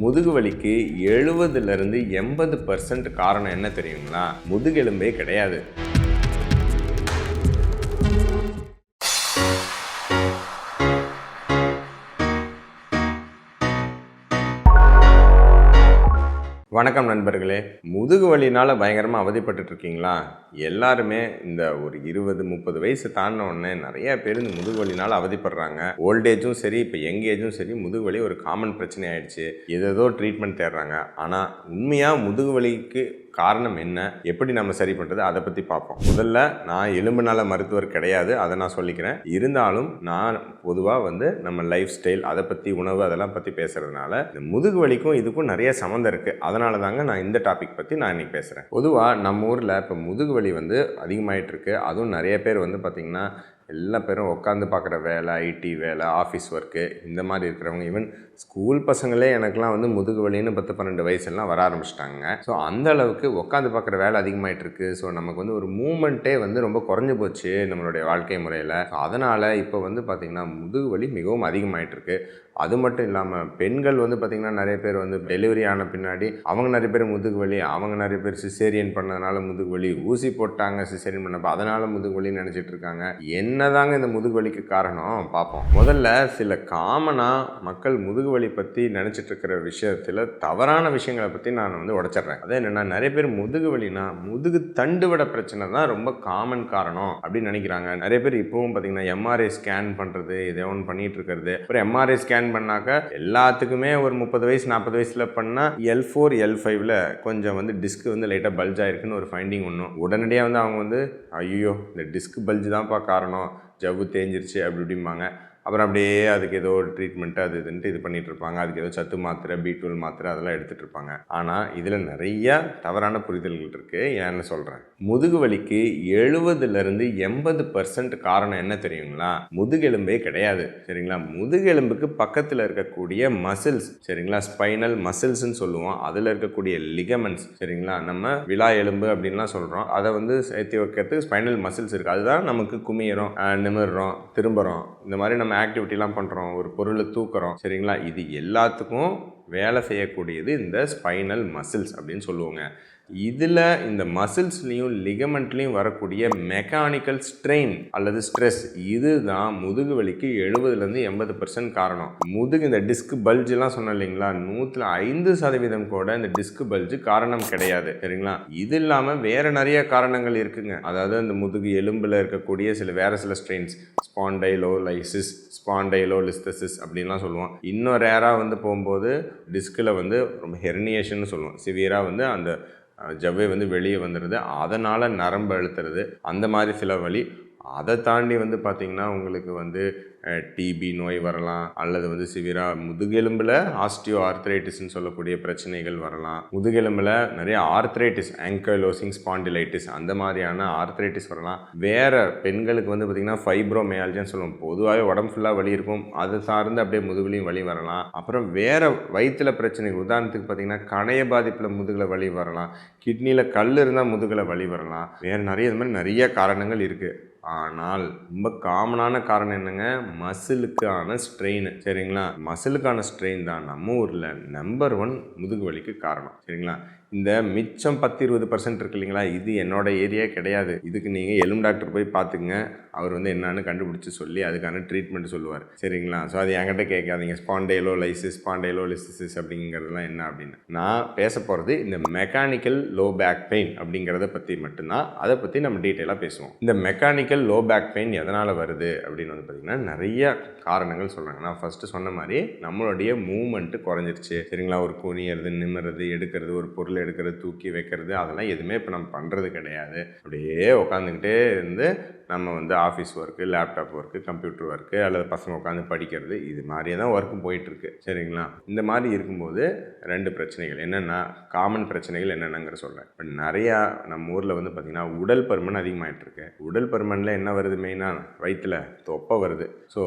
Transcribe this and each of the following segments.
முதுகு வலிக்கு எழுபதுலேருந்து எண்பது பர்சன்ட் காரணம் என்ன தெரியுங்களா? முதுகெலும்பே கிடையாது. வணக்கம் நண்பர்களே. முதுகு வலினால் பயங்கரமாக அவதிப்பட்டு இருக்கீங்களா எல்லாருமே இந்த ஒரு இருபது முப்பது வயசு தாண்டின உடனே நிறைய பேர் இந்த முதுகு வலினால் அவதிப்படுறாங்க. ஓல்டேஜும் சரி இப்போ யங் ஏஜும் சரி முதுகு வலி ஒரு காமன் பிரச்சனை ஆயிடுச்சு ஏதேதோ ட்ரீட்மெண்ட் தேடுறாங்க. ஆனால் உண்மையாக முதுகு வலிக்கு காரணம் என்ன? எப்படி நம்ம சரி பண்ணுறது அதை பற்றி பார்ப்போம் முதல்ல நான் எலும்பு நல மருத்துவர் கிடையாது. அதை நான் சொல்லிக்கிறேன். இருந்தாலும் நான் பொதுவாக வந்து நம்ம லைஃப் ஸ்டைல் அதை பற்றி உணவு அதெல்லாம் பற்றி பேசுகிறதுனால இந்த முதுகு வலிக்கும் இதுக்கும் நிறைய சம்மந்தம் இருக்குது அதனால தாங்க நான் இந்த டாபிக் பற்றி நான் இன்றைக்கி பேசுகிறேன் பொதுவாக நம்ம ஊரில் இப்போ முதுகு வலி வந்து அதிகமாகிட்டு இருக்கு. அதுவும் நிறைய பேர் வந்து பார்த்திங்கன்னா எல்லா பேரும் உட்காந்து பார்க்குற வேலை ஐடி வேலை ஆஃபீஸ் ஒர்க்கு இந்த மாதிரி இருக்கிறவங்க ஈவன் ஸ்கூல் பசங்களே எனக்குலாம் வந்து முதுகு வலின்னு பத்து பன்னெண்டு வயசுலாம் வர ஆரம்பிச்சிட்டாங்க. ஸோ அந்த அளவுக்கு உட்காந்து பார்க்குற வேலை அதிகமாயிட்டு இருக்கு. ஸோ நமக்கு வந்து ஒரு மூமெண்ட்டே வந்து ரொம்ப குறைஞ்சு போச்சு நம்மளுடைய வாழ்க்கை முறையில். அதனால் இப்போ வந்து பார்த்திங்கன்னா முதுகு வலி மிகவும் அதிகமாயிட்டு இருக்கு. அது மட்டும் இல்லாமல் பெண்கள் வந்து பார்த்திங்கன்னா நிறைய பேர் வந்து டெலிவரி ஆன பின்னாடி அவங்க நிறைய பேர் முதுகு வலி அவங்க நிறைய பேர் சிசேரியன் பண்ணதுனால முதுகு வலி ஊசி போட்டாங்க சிசேரியன் பண்ணப்போ அதனால் முதுகு வலின்னு நினச்சிட்டு இருக்காங்க. என்னதாங்க இந்த முதுகு வலிக்கு காரணம்? பார்ப்போம் முதல்ல சில காமனாக மக்கள் முதுகு வலி பற்றி நினச்சிட்டு இருக்கிற விஷயத்தில் தவறான விஷயங்களை பற்றி நான் வந்து உடச்சிட்றேன். அது என்னென்னா நிறைய பேர் முதுகு வலினா முதுகு தண்டுவட பிரச்சனை தான் ரொம்ப காமன் காரணம் அப்படின்னு நினைக்கிறாங்க. நிறைய பேர் இப்போவும் பார்த்தீங்கன்னா எம்ஆர்ஐ ஸ்கேன் பண்ணுறது இதை ஒன்று பண்ணிட்டு இருக்கிறது. அப்புறம் எம்ஆர்ஐ ஸ்கேன் பண்ணாக்க எல்லாத்துக்குமே ஒரு முப்பது வயசு நாற்பது வயசில் பண்ணால் எல் ஃபோர் எல் ஃபைவ்ல கொஞ்சம் வந்து டிஸ்க் வந்து லைட்டாக பல்ஜ் ஆயிருக்குன்னு ஒரு ஃபைண்டிங் ஒன்றும் உடனடியாக வந்து அவங்க வந்து ஐயோ இந்த டிஸ்க் பல்ஜ் தான்ப்பா காரணம். ஜவ்வு தேஞ்சிருச்சு அப்படி இப்படிம்பாங்க. அப்புறம் அப்படியே அதுக்கு ஏதோ ஒரு ட்ரீட்மெண்ட்டு அது இதுன்ட்டு இது பண்ணிட்டு இருப்பாங்க. அதுக்கு ஏதோ சத்து மாத்திரை பி டுவெல் மாத்திரை அதெல்லாம் எடுத்துகிட்டு இருப்பாங்க. ஆனால் இதில் நிறையா தவறான புரிதல்கள் இருக்குது ஏன்னு சொல்கிறேன் முதுகு வலிக்கு எழுபதுலேருந்து எண்பது பர்சன்ட் காரணம் என்ன தெரியுங்களா? முதுகெலும்பே கிடையாது. சரிங்களா? முதுகெலும்புக்கு பக்கத்தில் இருக்கக்கூடிய மசில்ஸ் சரிங்களா? ஸ்பைனல் மசில்ஸ்னு சொல்லுவோம். அதில் இருக்கக்கூடிய லிகமெண்ட்ஸ் சரிங்களா? நம்ம விழா எலும்பு அப்படின்லாம் சொல்கிறோம் அதை வந்து சேர்த்து வைக்கிறதுக்கு ஸ்பைனல் மசில்ஸ் இருக்குது அதுதான் நமக்கு குமியறோம் நிமிடுறோம் திரும்புகிறோம் இந்த மாதிரி நம்ம ஆக்டிவிட்டிலாம் பண்ணுறோம் ஒரு பொருளை தூக்குறோம் சரிங்களா? இது எல்லாத்துக்கும் வேலை செய்யக்கூடியது இந்த ஸ்பைனல் மசில்ஸ் அப்படின்னு சொல்லுவோங்க. இதில் இந்த மசில்ஸ்லேயும் லிகமெண்ட்லேயும் வரக்கூடிய மெக்கானிக்கல் ஸ்ட்ரெயின் அல்லது ஸ்ட்ரெஸ் இதுதான் முதுகு வலிக்கு எழுபதுலேருந்து எண்பது பர்சன்ட் காரணம். முதுகு இந்த டிஸ்க் பல்ஜெலாம் சொன்னேன் இல்லைங்களா? நூற்றில் ஐந்து சதவீதம் கூட இந்த டிஸ்க் பல்ஜு காரணம் கிடையாது. சரிங்களா? இது இல்லாமல் வேறு நிறைய காரணங்கள் இருக்குங்க. அதாவது அந்த முதுகு எலும்பில் இருக்கக்கூடிய சில வேறு சில ஸ்ட்ரெயின்ஸ் ஸ்பாண்டைலோ லைசிஸ் ஸ்பாண்டைலோ லிஸ்தசிஸ் அப்படின்லாம் சொல்லுவோம். இன்னும் ரேராக வந்து போகும்போது டிஸ்கில் வந்து ரொம்ப ஹெர்னியேஷன் சொல்லுவோம். சிவியராக வந்து அந்த ஜவ்வை வந்து வெளியே வந்துடுது. அதனால் நரம்பு அழுத்துறது. அந்த மாதிரி சில வழி அதை தாண்டி வந்து பார்த்திங்கன்னா உங்களுக்கு வந்து டிபி நோய் வரலாம் அல்லது வந்து சிவியராக முதுகெலும்பில் ஆஸ்டியோ ஆர்த்ரைட்டிஸ்னு சொல்லக்கூடிய பிரச்சனைகள் வரலாம். முதுகெலும்பில் நிறைய ஆர்த்ரைட்டிஸ் ஆங்கலோசிங் ஸ்பாண்டிலைட்டிஸ் அந்த மாதிரியான ஆர்த்ரைட்டிஸ் வரலாம். வேறு பெண்களுக்கு வந்து பார்த்திங்கன்னா ஃபைப்ரோமேல்ஜின்னு சொல்லுவோம். பொதுவாகவே உடம்பு ஃபுல்லாக வலி இருக்கும். அது சார்ந்து அப்படியே முதுகுலையும் வலி வரலாம். அப்புறம் வேறு வயிற்றுல பிரச்சனைகள் உதாரணத்துக்கு பார்த்திங்கன்னா கணைய பாதிப்பில் முதுகில் வலி வரலாம். கிட்னியில் கல் இருந்தால் முதுகில் வலி வரலாம். வேறு நிறைய இது மாதிரி நிறைய காரணங்கள் இருக்குது ஆனால் ரொம்ப காமனான காரணம் என்னங்க? மசிலுக்கான ஸ்ட்ரெயின் சரிங்களா? மசிலுக்கான ஸ்ட்ரெயின் தான் நம்ம ஊரில் நம்பர் ஒன் முதுகு வலிக்கு காரணம் சரிங்களா? இந்த மிச்சம் பத்து இருபது பர்சன்ட் இருக்கு இல்லைங்களா? இது என்னோட ஏரியா கிடையாது. இதுக்கு நீங்கள் எலும்பு டாக்டர் போய் பார்த்துங்க அவர் வந்து என்னன்னு கண்டுபிடிச்சி சொல்லி அதுக்கான ட்ரீட்மெண்ட் சொல்லுவார். சரிங்களா? ஸோ அது என்கிட்ட கேட்காதீங்க. ஸ்பாண்டைலோ லைசிஸ் ஸ்பாண்டைலோ லிசிஸ் அப்படிங்கிறதுலாம் என்ன அப்படின்னு? நான் பேச போகிறது இந்த மெக்கானிக்கல் லோ பேக் பெயின் அப்படிங்கிறத பற்றி மட்டும்தான். அதை பற்றி நம்ம டீட்டெயிலாக பேசுவோம். இந்த மெக்கானிக்கல் லோ பேக் பெயின் எதனால் வருது அப்படின்னு வந்து பார்த்திங்கன்னா நிறைய காரணங்கள் சொல்கிறாங்க நான் ஃபஸ்ட்டு சொன்ன மாதிரி நம்மளுடைய மூமெண்ட்டு குறைஞ்சிருச்சு. சரிங்களா? ஒரு குனியறது நிமிறது எடுக்கிறது ஒரு பொருள் எடுக்கிறது தூக்கி வைக்கிறது அதெல்லாம் எதுவுமே இப்போ நம்ம பண்ணுறது கிடையாது. அப்படியே உட்காந்துக்கிட்டே இருந்து நம்ம வந்து office work laptop work computer work அல்லது பசங்க உட்காந்து படிக்கிறது இது மாதிரியே தான் ஒர்க்கு போயிட்டுருக்கு. சரிங்களா? இந்த மாதிரி இருக்கும்போது ரெண்டு பிரச்சனைகள். என்னென்னா காமன் பிரச்சனைகள் என்னென்னங்கிற சொல்கிறேன் இப்போ நிறையா நம்ம ஊரில் வந்து பார்த்திங்கன்னா உடல் பருமன் அதிகமாகிட்டுருக்கு உடல் பருமனில் என்ன வருது மெயினாக வயிற்றில் தொப்பை வருது. ஸோ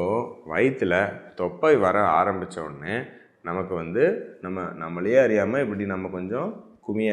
வயிற்றில் தொப்பை வர ஆரம்பித்த உடனே நமக்கு வந்து நம்ம நம்மளே அறியாமல் இப்படி நம்ம கொஞ்சம் குமிய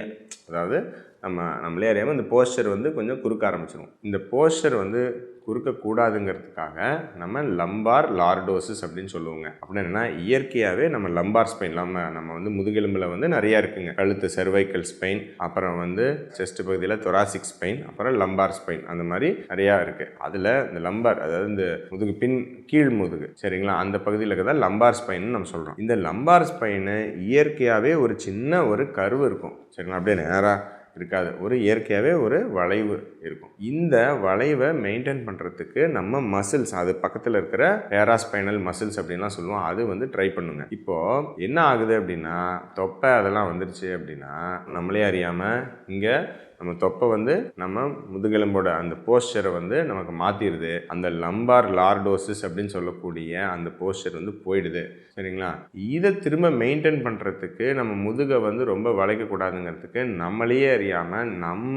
அதாவது நம்ம நம்மளே அறியாமல் இந்த போஸ்டர் வந்து கொஞ்சம் குறுக்க ஆரம்பிச்சிடும் இந்த போஸ்டர் வந்து குறுக்கக்கூடாதுங்கிறதுக்காக நம்ம லம்பார் லார்டோசிஸ் அப்படின்னு சொல்லுவோங்க. அப்படின்னு என்னென்னா இயற்கையாகவே நம்ம லம்பார் ஸ்பெயின் நம்ம நம்ம வந்து முதுகெலும்பில் வந்து நிறையா இருக்குங்க. கழுத்து செர்வைக்கல் ஸ்பெயின் அப்புறம் வந்து செஸ்ட் பகுதியில் தொராசிக் ஸ்பெயின் அப்புறம் லம்பார் ஸ்பெயின் அந்த மாதிரி நிறையா இருக்குது அதில் இந்த லம்பார் அதாவது இந்த முதுகு பின் கீழ் முதுகு சரிங்களா? அந்த பகுதியில் இருக்கிறதா லம்பார் ஸ்பைன்னு நம்ம சொல்கிறோம் இந்த லம்பார் ஸ்பைனு இயற்கையாகவே ஒரு சின்ன ஒரு கருவு இருக்கும். சரிங்களா? அப்படியே நேராக இருக்காது. ஒரு இயற்கையாகவே ஒரு வளைவு இருக்கும். இந்த வளைவை மெயின்டைன் பண்ணுறதுக்கு நம்ம மசில்ஸ் அது பக்கத்தில் இருக்கிற பேராஸ்பைனல் மசில்ஸ் அப்படின்லாம் சொல்லுவோம். அது வந்து ட்ரை பண்ணுங்க. இப்போது என்ன ஆகுது அப்படின்னா தொப்பை அதெல்லாம் வந்துருச்சு அப்படின்னா நம்மளே அறியாமல் இங்கே நம்ம தொப்பை வந்து நம்ம முதுகெலும்போட அந்த போஸ்டரை வந்து நமக்கு மாற்றிடுது அந்த லம்பார் லார்டோசிஸ் அப்படின்னு சொல்லக்கூடிய அந்த போஸ்டர் வந்து போயிடுது. சரிங்களா? இதை திரும்ப மெயின்டைன் பண்ணுறதுக்கு நம்ம முதுகை வந்து ரொம்ப வளைக்கக்கூடாதுங்கிறதுக்கு நம்மளையே அறியாமல் நம்ம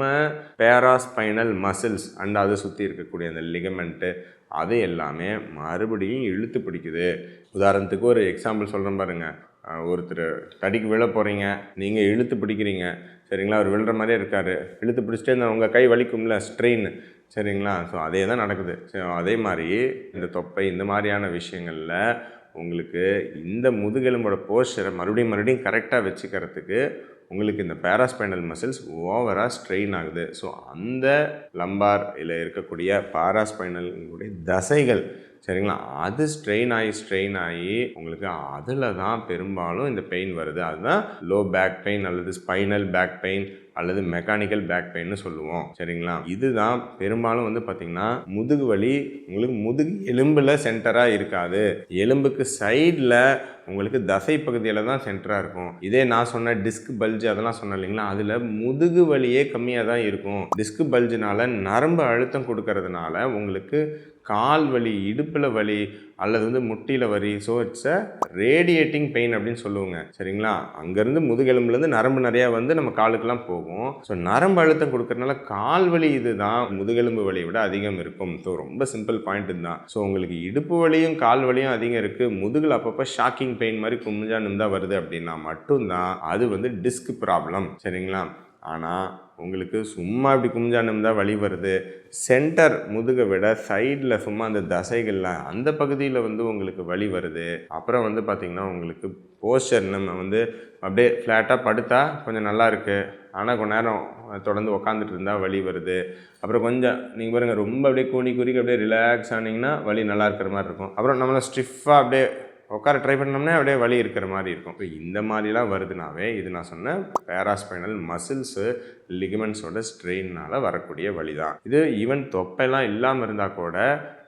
பேராஸ்பைனல் மசில்ஸ் அண்ட் அதை சுற்றி இருக்கக்கூடிய அந்த லிகமெண்ட்டு அது எல்லாமே மறுபடியும் இழுத்து பிடிக்குது. உதாரணத்துக்கு ஒரு எக்ஸாம்பிள் சொல்கிறேன் பாருங்க. ஒருத்தர் தடிக்கு விழ போகிறீங்க நீங்கள் இழுத்து பிடிக்கிறீங்க. சரிங்களா? அவர் விழுற மாதிரியே இருக்கார். இழுத்து பிடிச்சிட்டே இருந்தால் உங்கள் கை வலிக்கும்ல ஸ்ட்ரெயின் சரிங்களா? ஸோ அதே தான் நடக்குது. ஸோ அதே மாதிரி இந்த தொப்பை இந்த மாதிரியான விஷயங்களில் உங்களுக்கு இந்த முதுகெலும்போட போஸ்டரை மறுபடியும் மறுபடியும் கரெக்டாக வச்சுக்கிறதுக்கு உங்களுக்கு இந்த பேராஸ்பைனல் மசில்ஸ் ஓவராக ஸ்ட்ரெயின் ஆகுது. ஸோ அந்த லம்பார் இல்லை இருக்கக்கூடிய பாராஸ்பைனலுடைய தசைகள் சரிங்களா? அது ஸ்ட்ரெயின் ஆகி ஸ்ட்ரெயின் ஆகி உங்களுக்கு அதில் தான் பெரும்பாலும் இந்த பெயின் வருது. அதுதான் லோ பேக் பெயின் அல்லது ஸ்பைனல் பேக் பெயின் அல்லது மெக்கானிக்கல் பேக் பெயின்னு சொல்லுவோம். சரிங்களா? இதுதான் பெரும்பாலும் வந்து பார்த்திங்கன்னா முதுகு வலி உங்களுக்கு முதுகு எலும்பில் சென்டராக இருக்காது. எலும்புக்கு சைடில் உங்களுக்கு தசை பகுதியில் தான் சென்டராக இருக்கும். இதே நான் சொன்ன டிஸ்க் பல்ஜ் அதெல்லாம் சொன்னேன் இல்லைங்களா? அதில் முதுகு வலியே கம்மியாக தான் இருக்கும். டிஸ்க் பல்ஜுனால நரம்பு அழுத்தம் கொடுக்கறதுனால உங்களுக்கு கால் வலி இடுப்பில் வலி அல்லது வந்து முட்டியில் வலி. So it's a radiating pain அப்படின்னு சொல்லுவோங்க. சரிங்களா? அங்கேருந்து முதுகெலும்புலேருந்து நரம்பு நிறையா வந்து நம்ம காலுக்கெல்லாம் போகும். ஸோ நரம்பு அழுத்தம் கொடுக்கறதுனால கால் வலி இது தான் முதுகெலும்பு வலியை விட அதிகம் இருக்கும். ஸோ ரொம்ப சிம்பிள் பாயிண்ட் தான் ஸோ உங்களுக்கு இடுப்பு வலியும் கால் வலியும் அதிகம் இருக்குது முதுகில் அப்பப்போ ஷாக்கிங் பெயின் மாதிரி கும்மிஞ்சா நிமிந்தா வருது அப்படின்னா மட்டும்தான் அது வந்து டிஸ்க் ப்ராப்ளம் சரிங்களா? ஆனால் உங்களுக்கு சும்மா இப்படி குமிஞ்சா தான் வலி வருது. சென்டர் முதுகை விட சைடில் சும்மா அந்த தசைகள்லாம் அந்த பகுதியில் வந்து உங்களுக்கு வலி வருது. அப்புறம் வந்து பார்த்திங்கன்னா உங்களுக்கு போஸ்டர் நம்ம வந்து அப்படியே ஃப்ளாட்டாக படுத்தா கொஞ்சம் நல்லா இருக்குது ஆனால் கொஞ்ச நேரம் தொடர்ந்து உக்காந்துட்டு இருந்தால் வலி வருது. அப்புறம் கொஞ்சம் நீங்கள் பாருங்கள் ரொம்ப அப்படியே கூணி குறிக்க அப்படியே ரிலாக்ஸ் ஆனீங்கன்னா வலி நல்லா இருக்கிற மாதிரி இருக்கும். அப்புறம் நம்மளை ஸ்டிஃபாக அப்படியே உட்கார ட்ரை பண்ணோம்னா அப்படியே வலி இருக்கிற மாதிரி இருக்கும். இப்போ இந்த மாதிரிலாம் வருதுனாவே இது நான் சொன்ன பேராஸ்பைனல் மசில்ஸு லிகமெண்ட்ஸோட ஸ்ட்ரெயினால் வரக்கூடிய வழி தான் இது ஈவன் தொப்பைலாம் இல்லாமல் இருந்தால் கூட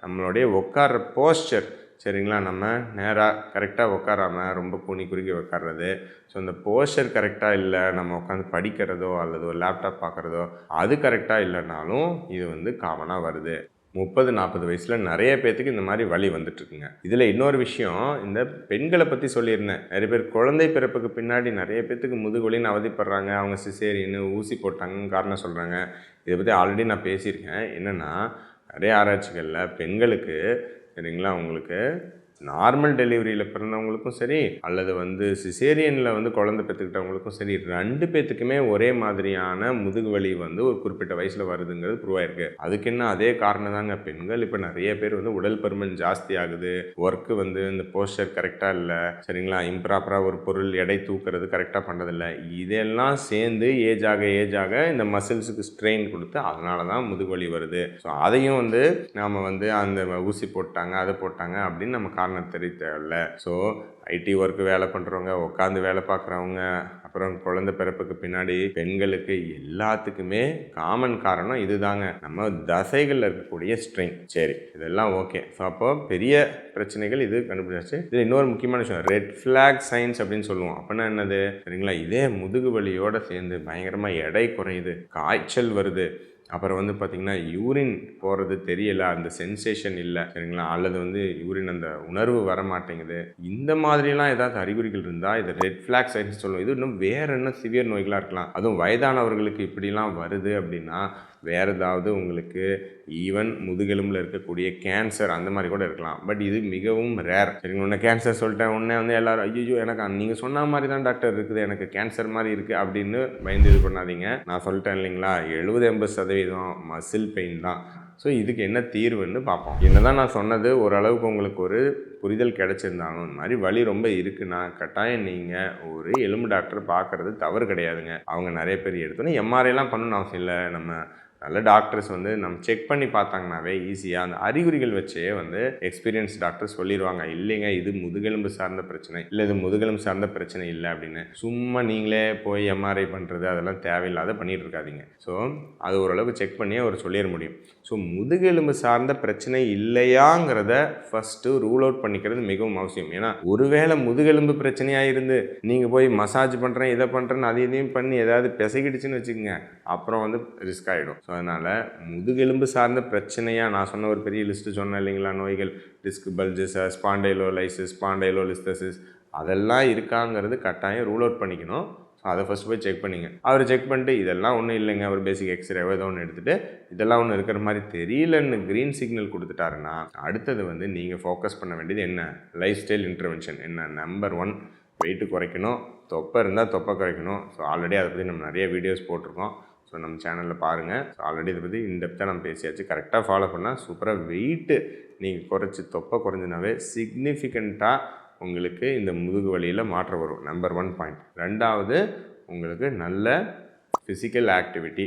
நம்மளுடைய உட்கார போஸ்டர் சரிங்களா? நம்ம நேராக கரெக்டாக உட்காராமல் ரொம்ப கூனி குறுகி உட்கார்றது. ஸோ இந்த போஸ்டர் கரெக்டாக இல்லை நம்ம உட்காந்து படிக்கிறதோ அல்லது ஒரு லேப்டாப் பார்க்குறதோ அது கரெக்டாக இல்லைனாலும் இது வந்து காமனாக வருது. முப்பது நாற்பது வயசில் நிறைய பேர்த்துக்கு இந்த மாதிரி வழி வந்துட்டுருக்குங்க. இதில் இன்னொரு விஷயம் இந்த பெண்களை பற்றி சொல்லியிருந்தேன். நிறைய பேர் குழந்தை பிறப்புக்கு பின்னாடி நிறைய பேர்த்துக்கு முதுகொலின்னு அவதிப்படுறாங்க. அவங்க சிசேரின்னு ஊசி போட்டாங்கன்னு காரணம் சொல்கிறாங்க இதை பற்றி ஆல்ரெடி நான் பேசியிருக்கேன். என்னென்னா நிறைய ஆராய்ச்சிகளில் பெண்களுக்கு சரிங்களா அவங்களுக்கு நார்மல் டெலிவரியில் பிறந்தவங்களுக்கும் சரி அல்லது வந்து சிசேரியனில் வந்து குழந்தை பெற்றுக்கிட்டவங்களுக்கும் சரி ரெண்டு பேத்துக்குமே ஒரே மாதிரியான முதுகு வலி வந்து ஒரு குறிப்பிட்ட வயசில் வருதுங்கிறது ப்ரூவ் ஆயிருக்கு. அதுக்கு என்ன அதே காரணம் தாங்க. பெண்கள் இப்போ நிறைய பேர் வந்து உடல் பருமன் ஜாஸ்தி ஆகுது. ஒர்க்கு வந்து இந்த போஸ்டர் கரெக்டாக இல்லை. சரிங்களா? இம்ப்ராப்பராக ஒரு பொருள் எடை தூக்குறது கரெக்டாக பண்ணுறதில்ல இதெல்லாம் சேர்ந்து ஏஜ் ஆக ஏஜ் ஆக இந்த மசில்ஸுக்கு ஸ்ட்ரெயின் கொடுத்து அதனால தான் முதுகு வலி வருது. ஸோ அதையும் வந்து நாம் வந்து அந்த ஊசி போட்டாங்க அதை போட்டாங்க அப்படின்னு நம்ம காரணம் தெரிய தேவையில்ல ஸோ ஐடி ஒர்க்கு வேலை பண்ணுறவங்க உட்காந்து வேலை பார்க்குறவங்க அப்புறம் குழந்தை பிறப்புக்கு பின்னாடி பெண்களுக்கு எல்லாத்துக்குமே காமன் காரணம் இதுதாங்க. நம்ம தசைகளில் இருக்கக்கூடிய ஸ்ட்ரெயின் சரி இதெல்லாம் ஓகே ஸோ அப்போ பெரிய பிரச்சனைகள் இது கண்டுபிடிச்சாச்சு. இது இன்னொரு முக்கியமான விஷயம் ரெட் ஃப்ளாக் சயின்ஸ் அப்படின்னு சொல்லுவோம். அப்படின்னா என்னது? சரிங்களா? இதே முதுகு வலியோடு சேர்ந்து பயங்கரமாக எடை குறையுது காய்ச்சல் வருது. அப்புறம் வந்து பார்த்திங்கன்னா யூரின் போகிறது தெரியலை அந்த சென்சேஷன் இல்லை சரிங்களா? அல்லது வந்து யூரின் அந்த உணர்வு வர மாட்டேங்குது இந்த மாதிரிலாம் ஏதாவது அறிகுறிகள் இருந்தால் இது ரெட் ஃப்ளாக் சைட்னு சொல்லுவோம். இது இன்னும் வேற என்ன சிவியர் நோய்களாக இருக்கலாம். அதுவும் வயதானவர்களுக்கு இப்படிலாம் வருது அப்படின்னா வேறு ஏதாவது உங்களுக்கு ஈவன் முதுகெலும்பில் இருக்கக்கூடிய கேன்சர் அந்த மாதிரி கூட இருக்கலாம். பட் இது மிகவும் ரேர் சரிங்க உன்னை கேன்சர் சொல்லிட்டேன். உடனே வந்து எல்லாரும் ஐயோ எனக்கு நீங்கள் சொன்ன மாதிரி தான் டாக்டர் இருக்குது. எனக்கு கேன்சர் மாதிரி இருக்குது அப்படின்னு பயந்து இது பண்ணாதீங்க. நான் சொல்லிட்டேன் இல்லைங்களா? எழுபது எண்பது சதவீதம் மசில் பெயின் தான். ஸோ இதுக்கு என்ன தீர்வுன்னு பார்ப்போம். என்ன தான் நான் சொன்னது ஓரளவுக்கு உங்களுக்கு ஒரு புரிதல் கிடச்சிருந்தாலும் இந்த மாதிரி வலி ரொம்ப இருக்குன்னா கட்டாயம் நீங்கள் ஒரு எலும்பு டாக்டர் பார்க்குறது தவறு கிடையாதுங்க. அவங்க நிறைய பேர் எடுத்தோன்னே எம்ஆர்ஐலாம் பண்ணணும் அவசியம் இல்லை. நம்ம நல்ல டாக்டர்ஸ் வந்து நம்ம செக் பண்ணி பார்த்தாங்கனாவே ஈஸியாக அந்த அறிகுறிகள் வச்சே வந்து எக்ஸ்பீரியன்ஸ் டாக்டர் சொல்லிடுவாங்க இல்லைங்க இது முதுகெலும்பு சார்ந்த பிரச்சனை. இல்லை இது முதுகெலும்பு சார்ந்த பிரச்சனை இல்லை அப்படின்னு. சும்மா நீங்களே போய் எம்ஆர்ஐ பண்ணுறது அதெல்லாம் தேவையில்லாத பண்ணிட்டு இருக்காதிங்க. ஸோ அது ஓரளவுக்கு செக் பண்ணியே அவர் சொல்லிட முடியும். ஸோ முதுகெலும்பு சார்ந்த பிரச்சனை இல்லையாங்கிறத ஃபஸ்ட்டு ரூல் அவுட் பண்ணிக்கிறது மிகவும் அவசியம். ஏன்னா ஒருவேளை முதுகெலும்பு பிரச்சனையாக இருந்து நீங்கள் போய் மசாஜ் பண்ணுறேன் இதை பண்ணுறேன்னு அதையும் இதையும் பண்ணி ஏதாவது பிசகிடுச்சுன்னு வச்சுக்கோங்க அப்புறம் வந்து ரிஸ்க் ஆகிடும் ஸோ அதனால் முதுகெலும்பு சார்ந்த பிரச்சனையாக நான் சொன்ன ஒரு பெரிய லிஸ்ட்டு சொன்னேன் இல்லைங்களா? நோய்கள் டிஸ்க் பல்ஜஸ் ஸ்பாண்டைலோலைசிஸ் ஸ்பாண்டைலோலிஸ்தசிஸ் அதெல்லாம் இருக்காங்கிறது கட்டாயம் ரூல் அவுட் பண்ணிக்கணும். ஸோ அதை ஃபஸ்ட் போய் செக் பண்ணிங்க. அவர் செக் பண்ணிட்டு இதெல்லாம் ஒன்றும் இல்லைங்க. அவர் பேசிக் எக்ஸ்ரே ஏதோ ஒன்று எடுத்துகிட்டு இதெல்லாம் ஒன்று இருக்கிற மாதிரி தெரியலன்னு க்ரீன் சிக்னல் கொடுத்துட்டாருன்னா அடுத்தது வந்து நீங்கள் ஃபோக்கஸ் பண்ண வேண்டியது என்ன? லைஃப் ஸ்டைல் இன்டர்வென்ஷன் என்ன? நம்பர் ஒன் வெயிட்டு குறைக்கணும். தொப்பை இருந்தால் தொப்பை குறைக்கணும். ஸோ ஆல்ரெடி அதை பற்றி நம்ம நிறைய வீடியோஸ் போட்டிருக்கோம். ஸோ நம்ம சேனலில் பாருங்கள் ஆல்ரெடி இதை பற்றி இன்டெப்த்தாக நம்ம பேசியாச்சு. கரெக்டாக ஃபாலோ பண்ணால் சூப்பராக வெயிட்டு நீங்கள் குறைச்சி தொப்பை குறைஞ்சினாவே சிக்னிஃபிகண்ட்டாக உங்களுக்கு இந்த முதுகு வலியில் மாற்றம் வரும். நம்பர் ஒன் பாயிண்ட் ரெண்டாவது உங்களுக்கு நல்ல ஃபிசிக்கல் ஆக்டிவிட்டி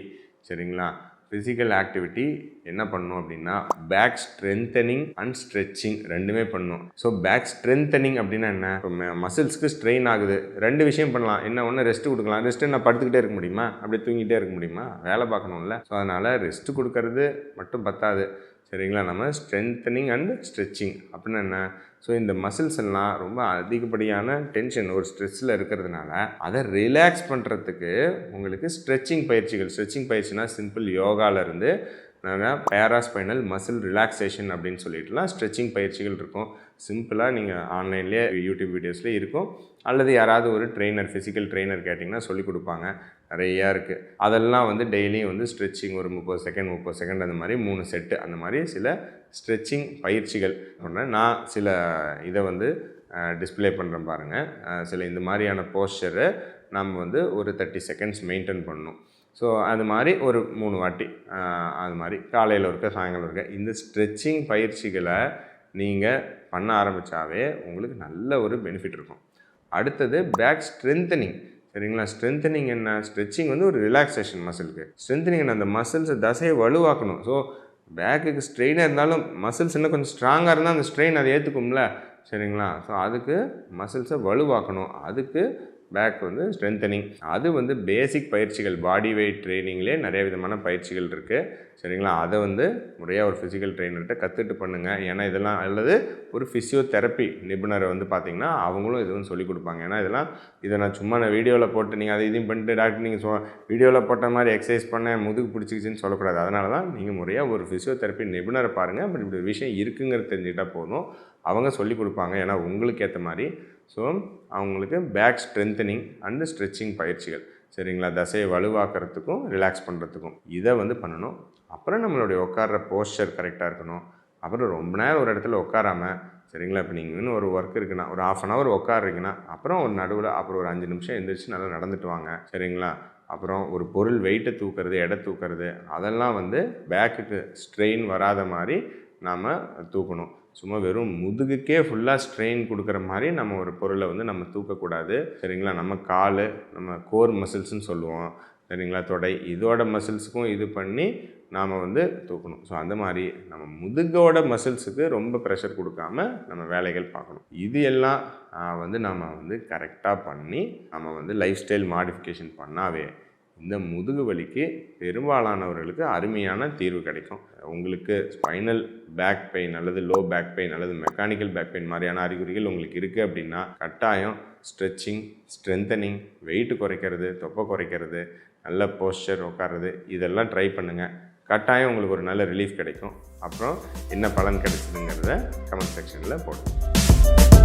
சரிங்களா? ஃபிசிக்கல் ஆக்டிவிட்டி என்ன பண்ணும் அப்படின்னா பேக் ஸ்ட்ரென்தனிங் அண்ட் ஸ்ட்ரெச்சிங் ரெண்டுமே பண்ணணும் ஸோ பேக் ஸ்ட்ரென்தனிங் அப்படின்னா என்ன? இப்போ மசில்ஸ்க்கு ஸ்ட்ரெயின் ஆகுது. ரெண்டு விஷயம் பண்ணலாம். என்ன? ஒன்று ரெஸ்ட் கொடுக்கலாம். ரெஸ்ட்டு நான் படுத்துக்கிட்டே இருக்க முடியுமா? அப்படியே தூங்கிட்டே இருக்க முடியுமா? வேலை பார்க்கணும்ல. ஸோ அதனால் ரெஸ்ட் கொடுக்கறது மட்டும் பத்தாது. சரிங்களா? நம்ம ஸ்ட்ரென்தனிங் அண்ட் ஸ்ட்ரெச்சிங் அப்படின்னா என்ன? ஸோ இந்த மசில்ஸ் எல்லாம் ரொம்ப அதிகப்படியான டென்ஷன் ஒரு ஸ்ட்ரெஸ்ஸில் இருக்கிறதுனால அதை ரிலாக்ஸ் பண்ணுறதுக்கு உங்களுக்கு ஸ்ட்ரெச்சிங் பயிற்சிகள் ஸ்ட்ரெச்சிங் பயிற்சினா சிம்பிள் யோகாவிலேருந்து நாங்கள் பேராஸ்பைனல் மசில் ரிலாக்ஸேஷன் அப்படின்னு சொல்லிட்டுலாம் ஸ்ட்ரெச்சிங் பயிற்சிகள் இருக்கும். சிம்பிளாக நீங்கள் ஆன்லைன்லேயே யூடியூப் வீடியோஸ்லேயே இருக்கும். அல்லது யாராவது ஒரு ட்ரெயினர் ஃபிசிக்கல் ட்ரெயினர் கேட்டிங்கன்னா சொல்லிக் கொடுப்பாங்க. நிறையா இருக்குது அதெல்லாம் வந்து டெய்லியும் வந்து ஸ்ட்ரெச்சிங் ஒரு முப்பது செகண்ட் முப்பது செகண்ட் அந்த மாதிரி மூணு செட்டு அந்த மாதிரி சில ஸ்ட்ரெச்சிங் பயிற்சிகள் ஒன்று நான் சில இதை வந்து டிஸ்ப்ளே பண்ணுறேன் பாருங்கள் சில இந்த மாதிரியான போஸ்டரை நம்ம வந்து ஒரு தேர்ட்டி செகண்ட்ஸ் மெயின்டைன் பண்ணணும். ஸோ அது மாதிரி ஒரு மூணு வாட்டி அது மாதிரி காலையில் இருக்க சாயங்காலம் இருக்க இந்த ஸ்ட்ரெச்சிங் பயிற்சிகளை நீங்கள் பண்ண ஆரம்பித்தாவே உங்களுக்கு நல்ல ஒரு பெனிஃபிட் இருக்கும். அடுத்தது பேக் ஸ்ட்ரென்தனிங் சரிங்களா? ஸ்ட்ரென்தனிங் என்ன? ஸ்ட்ரெச்சிங் வந்து ஒரு ரிலாக்ஸேஷன் மசிலுக்கு ஸ்ட்ரென்தனிங் என்ன அந்த மசில்ஸை தசையை வலுவாக்கணும். ஸோ பேக்குக்கு ஸ்ட்ரெயினாக இருந்தாலும் மசில்ஸ் இன்னும் கொஞ்சம் ஸ்ட்ராங்காக இருந்தால் அந்த ஸ்ட்ரெயின் அதை ஏற்றுக்கும்ல சரிங்களா? ஸோ அதுக்கு மசில்ஸை வலுவாக்கணும். அதுக்கு பேக் வந்து ஸ்ட்ரென்தனிங் அது வந்து பேசிக் பயிற்சிகள் பாடி வெயிட் ட்ரைனிங்லேயே நிறைய விதமான பயிற்சிகள் இருக்குது சரிங்களா? அதை வந்து முறையாக ஒரு ஃபிசிக்கல் ட்ரெயினர்கிட்ட கற்றுட்டு பண்ணுங்கள் ஏன்னா இதெல்லாம் அல்லது ஒரு ஃபிசியோதெரப்பி நிபுணரை வந்து பார்த்தீங்கன்னா அவங்களும் இதுவும் சொல்லிக் கொடுப்பாங்க. ஏன்னா இதெல்லாம் இதை நான் சும்மா நான் வீடியோவில் போட்டு நீங்கள் அதை இதையும் பண்ணிட்டு டாக்டர் நீங்கள் சொ வீடியோவில் போட்ட மாதிரி எக்ஸசைஸ் பண்ண முதுகு பிடிச்சிக்கிச்சின்னு சொல்லக்கூடாது. அதனால தான் நீங்கள் முறையாக ஒரு ஃபிசியோதெரப்பி நிபுணரை பாருங்கள் பட் இப்படி ஒரு விஷயம் இருக்குங்கிறது தெரிஞ்சுக்கிட்டால் போதும். அவங்க சொல்லிக் கொடுப்பாங்க. ஏன்னா உங்களுக்கு ஏற்ற மாதிரி. ஸோ அவங்களுக்கு பேக் ஸ்ட்ரென்த்தனிங் அண்டு ஸ்ட்ரெச்சிங் பயிற்சிகள். சரிங்களா? தசையை வலுவாக்குறதுக்கும் ரிலாக்ஸ் பண்ணுறதுக்கும் இதை வந்து பண்ணணும். அப்புறம் நம்மளுடைய உட்கார்ற போஸ்டர் கரெக்டாக இருக்கணும். அப்புறம் ரொம்ப நேரம் ஒரு இடத்துல உட்காராம சரிங்களா? இப்போ நீங்கள் இன்னும் ஒரு ஒர்க் இருக்குன்னா ஒரு ஆஃப் அன் ஹவர் உட்காருறீங்கன்னா அப்புறம் ஒரு நடுவில் அப்புறம் ஒரு அஞ்சு நிமிஷம் எழுந்திரிச்சு நல்லா நடந்துட்டு வாங்க. சரிங்களா? அப்புறம் ஒரு பொருள் வெயிட்டை தூக்குறது எடை தூக்குறது அதெல்லாம் வந்து பேக்குக்கு ஸ்ட்ரெயின் வராத மாதிரி நாம் தூக்கணும். சும்மா வெறும் முதுகுக்கே ஃபுல்லாக ஸ்ட்ரெயின் கொடுக்குற மாதிரி நம்ம ஒரு பொருளை வந்து நம்ம தூக்கக்கூடாது. சரிங்களா? நம்ம கால் நம்ம கோர் மசில்ஸ்னு சொல்லுவோம். சரிங்களா? தொடை இதோட மசில்ஸுக்கும் இது பண்ணி நாம் வந்து தூக்கணும். ஸோ அந்த மாதிரி நம்ம முதுகோட மசில்ஸுக்கு ரொம்ப ப்ரெஷர் கொடுக்காம நம்ம வேலைகள் பார்க்கணும். இது எல்லாம் வந்து நம்ம வந்து கரெக்டாக பண்ணி நம்ம வந்து லைஃப் ஸ்டைல் மாடிஃபிகேஷன் பண்ணாவே இந்த முதுகு வலிக்கு பெரும்பாலானவர்களுக்கு அருமையான தீர்வு கிடைக்கும். உங்களுக்கு ஸ்பைனல் பேக் பெயின் அல்லது லோ பேக் பெயின் அல்லது மெக்கானிக்கல் பேக் பெயின் மாதிரியான அறிகுறிகள் உங்களுக்கு இருக்குது அப்படின்னா கட்டாயம் ஸ்ட்ரெச்சிங் ஸ்ட்ரென்தனிங் வெயிட் குறைக்கிறது தொப்பை குறைக்கிறது நல்ல போஸ்டர் உட்காருறது இதெல்லாம் ட்ரை பண்ணுங்கள் கட்டாயம் உங்களுக்கு ஒரு நல்ல ரிலீஃப் கிடைக்கும். அப்புறம் என்ன பலன் கிடைச்சதுங்கிறத கமெண்ட் செக்ஷனில் போடுங்க.